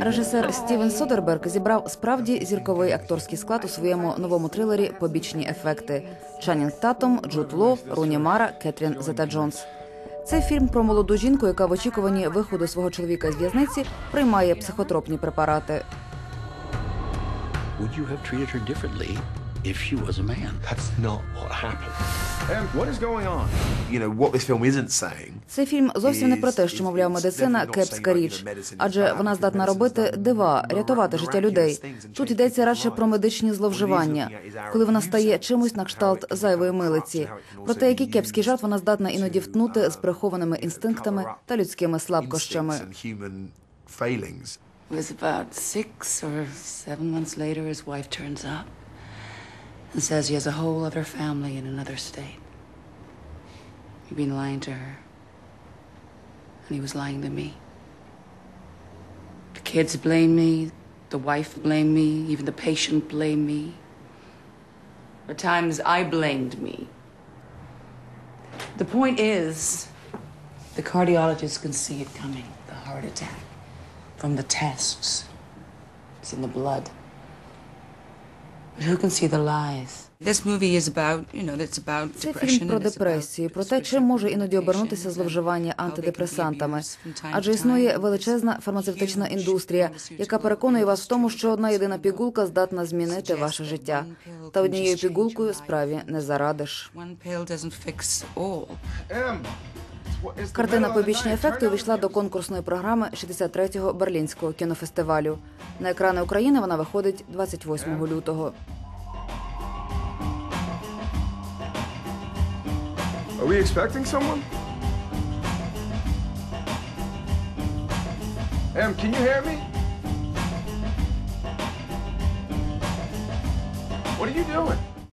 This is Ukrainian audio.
Режисер Стівен Содерберг зібрав справді зірковий акторський склад у своєму новому трилері Побічні ефекти: Чанінг Татум, Джуд Лов, Руні Мара, Кетрін Зета Джонс. Це фільм про молоду жінку, яка в очікуванні виходу свого чоловіка з в'язниці приймає психотропні препарати. Would you have treated her differently if she was a man? That's not what happened. Em, what is going on? You know, what this film isn't saying Цей фільм зовсім не про те, що мовляв медицина кепська річ, адже вона здатна робити дива, рятувати життя людей. Тут йдеться радше про медичні зловживання, коли вона стає чимось на кшталт зайвої милиці. Про те, які кепські жарт вона здатна іноді втнути з прихованими інстинктами та людськими слабкощами. instincts and human. It was about six or seven months later, his wife turns up and says he has a whole other family in another state. He'd been lying to her, and he was lying to me. The kids blame me, the wife blamed me, even the patient blamed me. At times, I blamed me. The point is, the cardiologist can see it coming, the heart attack from the tests. It's in the blood. Who can see the lies? This movie is about, you know, it's about Це фільм про депресію, про те, чим може іноді обернутися зловживання can be антидепресантами. Адже існує величезна фармацевтична індустрія, яка переконує вас в тому, що одна єдина пігулка здатна змінити ваше життя. Та однією пігулкою справі не зарадиш. One Картина Побічні ефекти увійшла до конкурсної програми 63-го Берлінського кінофестивалю. На екрани України вона виходить 28 лютого. Are we expecting someone? Em, can you hear me? What are you doing?